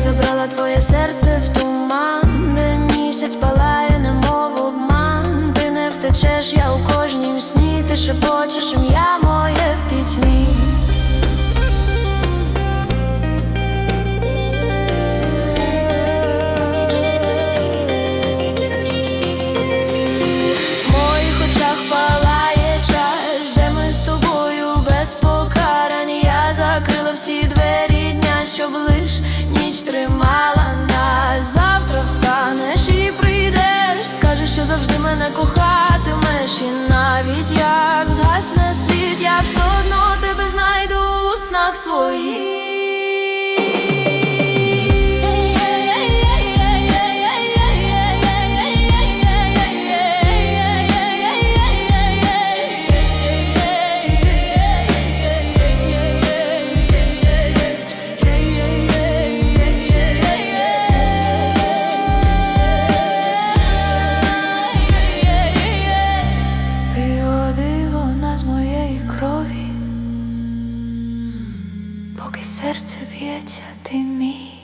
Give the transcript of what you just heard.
забрала твоє серце в туман, де місяць палає, немов обман, ти не втечеш, я у кожнім сні, ти шепочеш ім'я моє в пітьмі. Всі два. Мене кохатимеш, і навіть як згасне світ, я все одно тебе знайду у снах Пиво поки серце б'ється, ти мій.